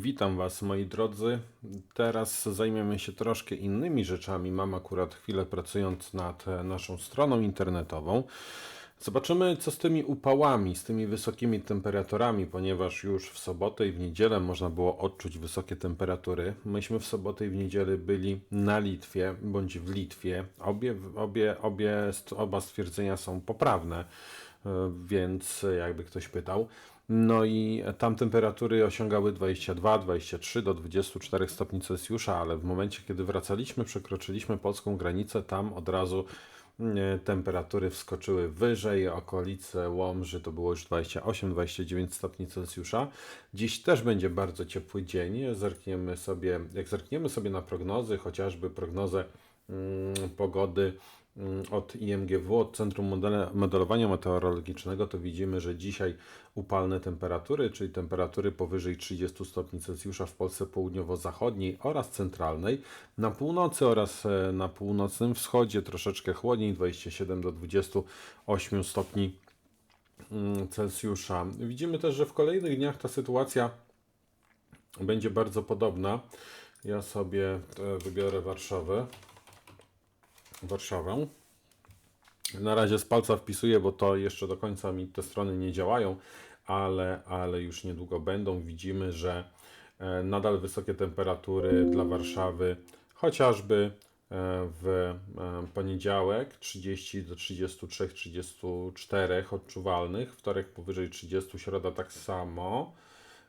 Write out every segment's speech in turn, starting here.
Witam Was, moi drodzy. Teraz zajmiemy się troszkę innymi rzeczami. Mam akurat chwilę pracując nad e, naszą stroną internetową. Zobaczymy, co z tymi upałami, z tymi wysokimi temperaturami, ponieważ już w sobotę i w niedzielę można było odczuć wysokie temperatury. Myśmy w sobotę i w niedzielę byli na Litwie bądź w Litwie. Obie, obie, obie, oba stwierdzenia są poprawne, e, więc jakby ktoś pytał. No i tam temperatury osiągały 22, 23 do 24 stopni Celsjusza, ale w momencie, kiedy wracaliśmy, przekroczyliśmy polską granicę, tam od razu mm, temperatury wskoczyły wyżej, okolice Łomży to było już 28-29 stopni Celsjusza. Dziś też będzie bardzo ciepły dzień. Zerkniemy sobie, jak zerkniemy sobie na prognozy, chociażby prognozę pogody Mm, od IMGW, od Centrum Modelowania Meteorologicznego, to widzimy, że dzisiaj upalne temperatury, czyli temperatury powyżej 30 stopni Celsjusza w Polsce południowo-zachodniej oraz centralnej, na północy oraz e, na północnym wschodzie troszeczkę chłodniej, 27 do 28 stopni mm, Celsjusza. Widzimy też, że w kolejnych dniach ta sytuacja będzie bardzo podobna. Ja sobie e, wybiorę Warszawę. Warszawę. Na razie z palca wpisuję, bo to jeszcze do końca mi te strony nie działają, ale, ale już niedługo będą. Widzimy, że e, nadal wysokie temperatury dla Warszawy, chociażby e, w e, poniedziałek 30 do 33, 34 odczuwalnych, wtorek powyżej 30, środa tak samo.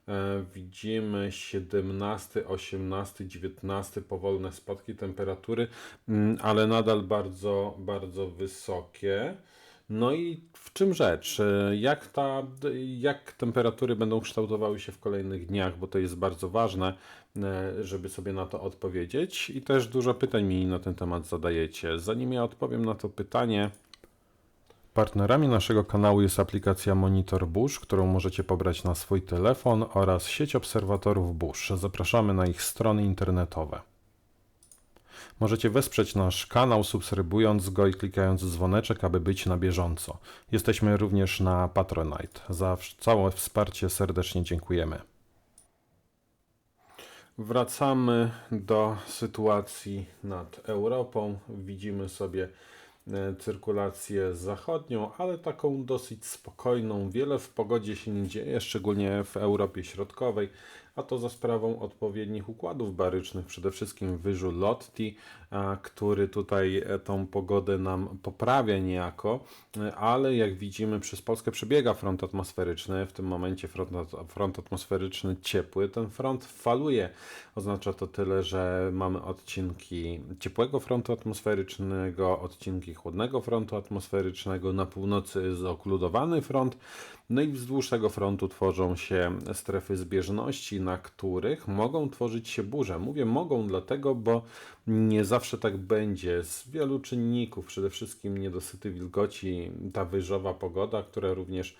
E, widzimy 17, 18, 19 powolne spadki temperatury, mm, ale nadal bardzo, bardzo wysokie. No i w czym rzecz? E, jak, ta, jak temperatury będą kształtowały się w kolejnych dniach, bo to jest bardzo ważne, e, żeby sobie na to odpowiedzieć. I też dużo pytań mi na ten temat zadajecie. Zanim ja odpowiem na to pytanie, Partnerami naszego kanału jest aplikacja Monitor Bush, którą możecie pobrać na swój telefon oraz sieć obserwatorów Bush. Zapraszamy na ich strony internetowe. Możecie wesprzeć nasz kanał subskrybując go i klikając dzwoneczek, aby być na bieżąco. Jesteśmy również na Patronite. Za całe wsparcie serdecznie dziękujemy. Wracamy do sytuacji nad Europą. Widzimy sobie cyrkulację zachodnią, ale taką dosyć spokojną. Wiele w pogodzie się nie dzieje, szczególnie w Europie Środkowej a to za sprawą odpowiednich układów barycznych, przede wszystkim wyżu Lotti, który tutaj e, tą pogodę nam poprawia niejako, e, ale jak widzimy przez Polskę przebiega front atmosferyczny, w tym momencie front, front atmosferyczny ciepły, ten front faluje, oznacza to tyle, że mamy odcinki ciepłego frontu atmosferycznego, odcinki chłodnego frontu atmosferycznego, na północy jest okludowany front, no i wzdłuż tego frontu tworzą się strefy zbieżności, na których mogą tworzyć się burze. Mówię mogą dlatego, bo nie zawsze tak będzie. Z wielu czynników, przede wszystkim niedosyty wilgoci, ta wyżowa pogoda, która również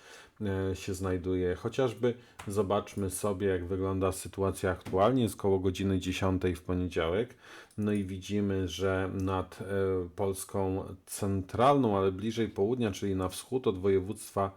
się znajduje. Chociażby zobaczmy sobie, jak wygląda sytuacja aktualnie. Jest koło godziny 10 w poniedziałek. No i widzimy, że nad e, Polską centralną, ale bliżej południa, czyli na wschód od województwa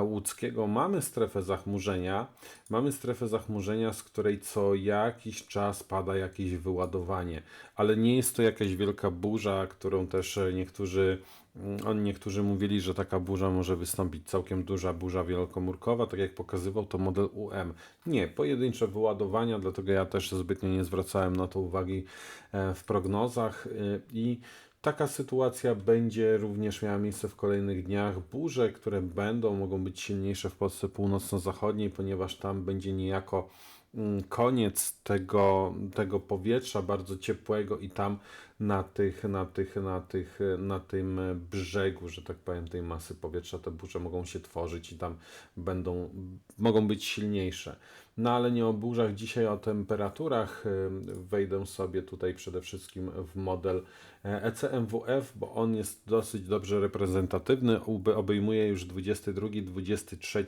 łódzkiego mamy strefę zachmurzenia. Mamy strefę zachmurzenia, z której co jakiś czas pada jakieś wyładowanie, ale nie jest to jakaś wielka burza, którą też niektórzy mm, Niektórzy mówili, że taka burza może wystąpić całkiem duża burza wielokomórkowa, tak jak pokazywał to model UM. Nie, pojedyncze wyładowania, dlatego ja też zbytnio nie zwracałem na to uwagi e, w prognozach e, i Taka sytuacja będzie również miała miejsce w kolejnych dniach. Burze, które będą, mogą być silniejsze w Polsce północno-zachodniej, ponieważ tam będzie niejako mm, koniec tego, tego powietrza bardzo ciepłego i tam na tych, na tych, na tych, na tym brzegu, że tak powiem, tej masy powietrza te burze mogą się tworzyć i tam będą, mogą być silniejsze. No ale nie o burzach, dzisiaj o temperaturach. Wejdę sobie tutaj przede wszystkim w model ECMWF, bo on jest dosyć dobrze reprezentatywny, obejmuje już 22, 23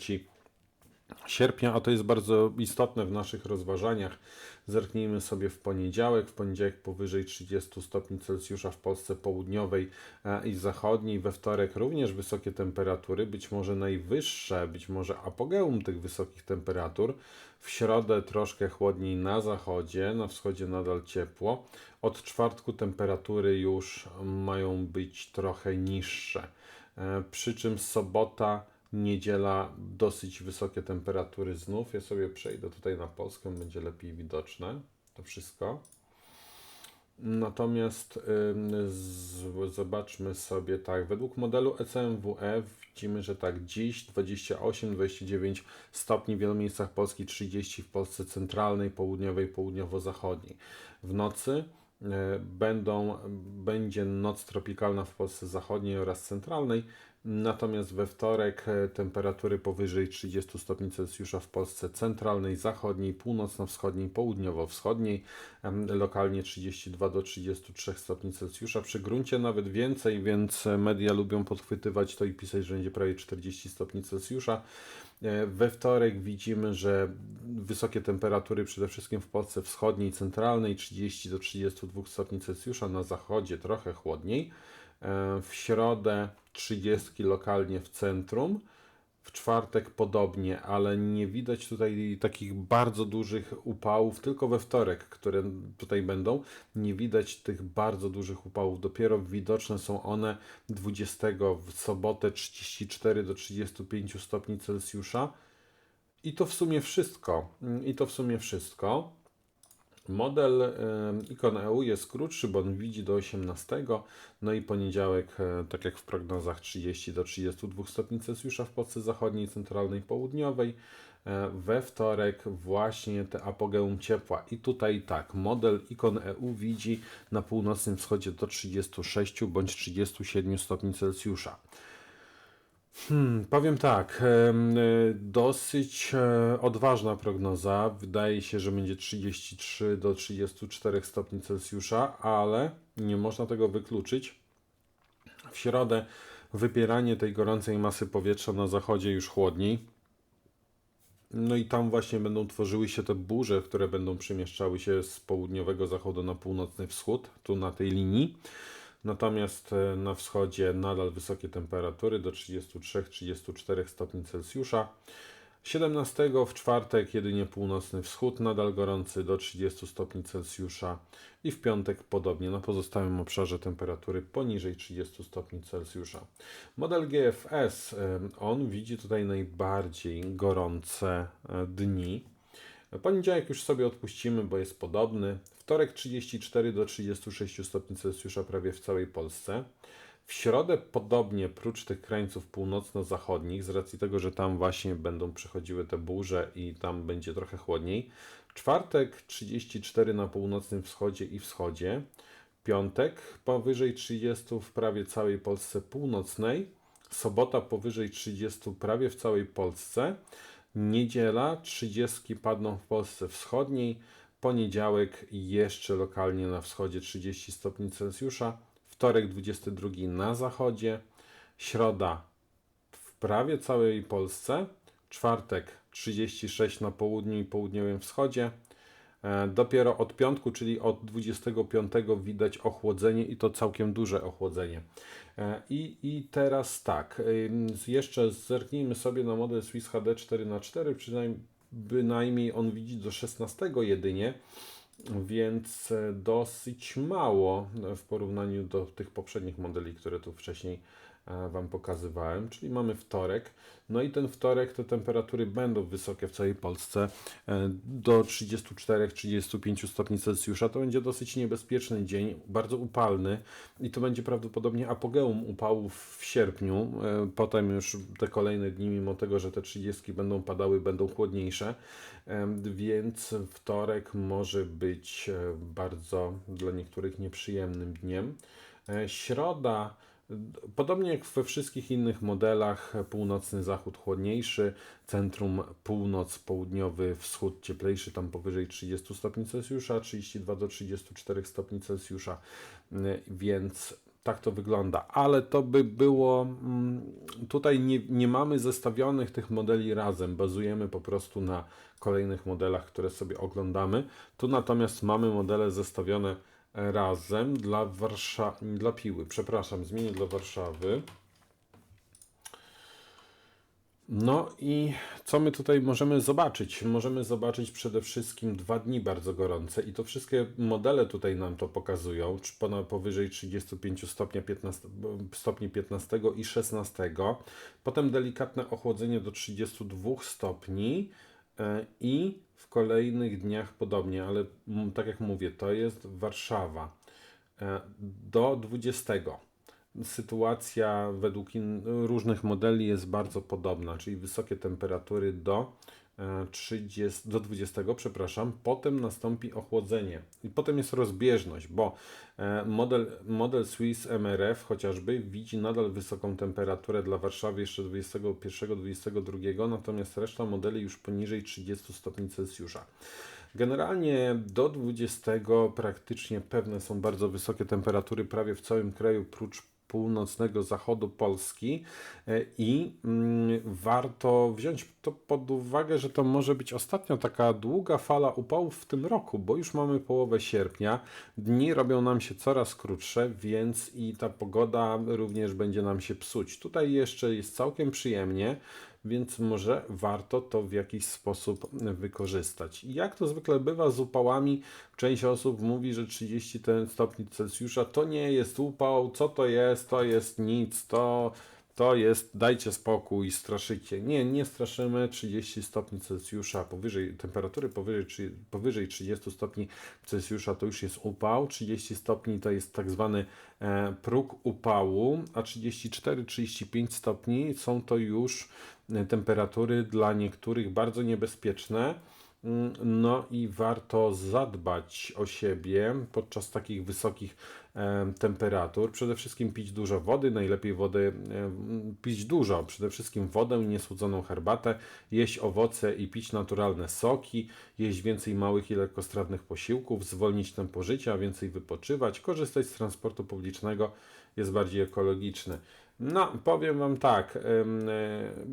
sierpnia, a to jest bardzo istotne w naszych rozważaniach. Zerknijmy sobie w poniedziałek. W poniedziałek powyżej 30 stopni Celsjusza w Polsce południowej e, i zachodniej. We wtorek również wysokie temperatury, być może najwyższe, być może apogeum tych wysokich temperatur. W środę troszkę chłodniej na zachodzie, na wschodzie nadal ciepło. Od czwartku temperatury już mają być trochę niższe. E, Przy czym sobota, niedziela dosyć wysokie temperatury znów. Ja sobie przejdę tutaj na Polskę, będzie lepiej widoczne to wszystko. Natomiast ym, z, zobaczmy sobie tak, według modelu E ECMWE widzimy, że tak, dziś 28-29 stopni w wielu miejscach Polski, 30 w Polsce centralnej, południowej, południowo-zachodniej. W nocy e, będą, będzie noc tropikalna w Polsce zachodniej oraz centralnej, natomiast we wtorek e, temperatury powyżej 30 stopni Celsjusza w Polsce centralnej, zachodniej, północno-wschodniej, południowo-wschodniej, lokalnie 32 do 33 stopni Celsjusza, przy gruncie nawet więcej, więc media lubią podchwytywać to i pisać, że będzie prawie 40 stopni Celsjusza. E, We wtorek widzimy, że wysokie temperatury przede wszystkim w Polsce wschodniej, centralnej 30 do 32 stopni Celsjusza, na zachodzie trochę chłodniej. E, W środę 30 lokalnie w centrum. W czwartek podobnie, ale nie widać tutaj takich bardzo dużych upałów, tylko we wtorek, które tutaj będą. Nie widać tych bardzo dużych upałów. Dopiero widoczne są one 20 w sobotę 34 do 35 stopni Celsjusza. I to w sumie wszystko. I to w sumie wszystko. Model e, Ikon EU jest krótszy, bo on widzi do 18. No i poniedziałek, e, tak jak w prognozach, 30 do 32 stopni Celsjusza w Polsce Zachodniej, Centralnej, Południowej. E, We wtorek właśnie te apogeum ciepła. I tutaj tak, model Ikon EU widzi na północnym wschodzie do 36 bądź 37 stopni Celsjusza. Hmm, powiem tak, y, dosyć e, odważna prognoza. Wydaje się, że będzie 33 do 34 stopni Celsjusza, ale nie można tego wykluczyć. W środę wypieranie tej gorącej masy powietrza na zachodzie już chłodniej. No i tam właśnie będą tworzyły się te burze, które będą przemieszczały się z południowego zachodu na północny wschód, tu na tej linii. Natomiast e, na wschodzie nadal wysokie temperatury do 33-34 stopni Celsjusza. 17 w czwartek jedynie północny wschód, nadal gorący do 30 stopni Celsjusza i w piątek podobnie na pozostałym obszarze temperatury poniżej 30 stopni Celsjusza. Model GFS, e, on widzi tutaj najbardziej gorące e, dni. Poniedziałek już sobie odpuścimy, bo jest podobny. Wtorek 34 do 36 stopni Celsjusza prawie w całej Polsce. W środę podobnie, prócz tych krańców północno-zachodnich, z racji tego, że tam właśnie będą przychodziły te burze i tam będzie trochę chłodniej. Czwartek 34 na północnym wschodzie i wschodzie. Piątek powyżej 30 w prawie całej Polsce północnej. Sobota powyżej 30 prawie w całej Polsce. Niedziela 30 padną w Polsce wschodniej. Poniedziałek jeszcze lokalnie na wschodzie 30 stopni Celsjusza. Wtorek 22 na zachodzie. Środa w prawie całej Polsce. Czwartek 36 na południu i południowym wschodzie. E, Dopiero od piątku, czyli od 25 widać ochłodzenie i to całkiem duże ochłodzenie. E, I, i teraz tak, z- jeszcze zerknijmy sobie na model Swiss HD 4x4, przynajmniej bynajmniej on widzi do 16 jedynie, więc e, dosyć mało e, w porównaniu do tych poprzednich modeli, które tu wcześniej e, Wam pokazywałem, czyli mamy wtorek. No i ten wtorek te temperatury będą wysokie w całej Polsce e, do 34-35 stopni Celsjusza. To będzie dosyć niebezpieczny dzień, bardzo upalny i to będzie prawdopodobnie apogeum upałów w sierpniu. E, Potem już te kolejne dni, mimo tego, że te 30 będą padały, będą chłodniejsze, więc wtorek może być e, bardzo dla niektórych nieprzyjemnym dniem. E, Środa Podobnie jak we wszystkich innych modelach, północny zachód chłodniejszy, centrum północ, południowy wschód cieplejszy, tam powyżej 30 stopni Celsjusza, 32 do 34 stopni Celsjusza, Y, więc tak to wygląda, ale to by było. mm, Tutaj nie, nie mamy zestawionych tych modeli razem, bazujemy po prostu na kolejnych modelach, które sobie oglądamy. Tu natomiast mamy modele zestawione razem dla Warszawy, dla Piły, przepraszam, zmienię dla Warszawy. No i co my tutaj możemy zobaczyć? Możemy zobaczyć przede wszystkim dwa dni bardzo gorące i to wszystkie modele tutaj nam to pokazują, czy ponad powyżej 35 stopnia 15, stopni 15 i 16. Potem delikatne ochłodzenie do 32 stopni i w kolejnych dniach podobnie, ale tak jak mówię, to jest Warszawa. E, do 20 sytuacja według różnych modeli jest bardzo podobna, czyli wysokie temperatury do e, 30, do 20, przepraszam, potem nastąpi ochłodzenie i potem jest rozbieżność, bo e, model, model Swiss MRF chociażby widzi nadal wysoką temperaturę dla Warszawy jeszcze 21-22, natomiast reszta modeli już poniżej 30 stopni Celsjusza. Generalnie do 20 praktycznie pewne są bardzo wysokie temperatury prawie w całym kraju, prócz północnego zachodu Polski e, i mm, warto wziąć to pod uwagę, że to może być ostatnio taka długa fala upałów w tym roku, bo już mamy połowę sierpnia, dni robią nam się coraz krótsze, więc i ta pogoda również będzie nam się psuć. Tutaj jeszcze jest całkiem przyjemnie, więc może warto to w jakiś sposób wykorzystać. Jak to zwykle bywa z upałami, część osób mówi, że 30 stopni Celsjusza to nie jest upał, co to jest, to jest nic, to, to jest, dajcie spokój, straszycie. Nie, nie straszymy, 30 stopni Celsjusza, powyżej, temperatury powyżej, powyżej 30 stopni Celsjusza to już jest upał, 30 stopni to jest tak zwany e, próg upału, a 34-35 stopni są to już e, temperatury dla niektórych bardzo niebezpieczne. Mm, No i warto zadbać o siebie podczas takich wysokich temperatur. Przede wszystkim pić dużo wody, najlepiej wody pić dużo, przede wszystkim wodę i niesłodzoną herbatę, jeść owoce i pić naturalne soki, jeść więcej małych i lekkostrawnych posiłków, zwolnić tempo życia, więcej wypoczywać, korzystać z transportu publicznego, jest bardziej ekologiczny. No, powiem Wam tak, e,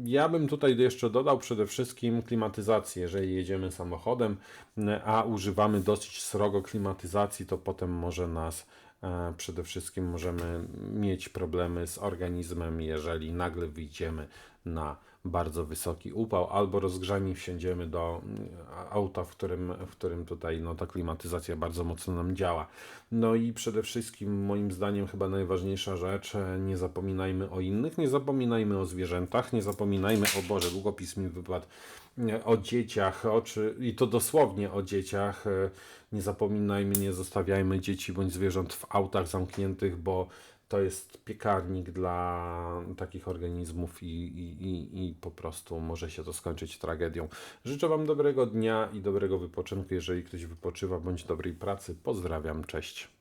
ja bym tutaj jeszcze dodał przede wszystkim klimatyzację, jeżeli jedziemy samochodem, m, a używamy dosyć srogo klimatyzacji, to potem może nas e, przede wszystkim możemy mieć problemy z organizmem, jeżeli nagle wyjdziemy na bardzo wysoki upał, albo rozgrzani wsiądziemy do mm, auta, w którym, w którym tutaj no, ta klimatyzacja bardzo mocno nam działa. No i przede wszystkim moim zdaniem chyba najważniejsza rzecz, e, nie zapominajmy o innych, nie zapominajmy o zwierzętach, nie zapominajmy, o Boże, długopis mi wypadł, o dzieciach, o czy, i to dosłownie o dzieciach, e, nie zapominajmy, nie zostawiajmy dzieci bądź zwierząt w autach zamkniętych, bo to jest piekarnik dla takich organizmów i, i, i, i po prostu może się to skończyć tragedią. Życzę Wam dobrego dnia i dobrego wypoczynku, jeżeli ktoś wypoczywa, bądź dobrej pracy. Pozdrawiam, cześć.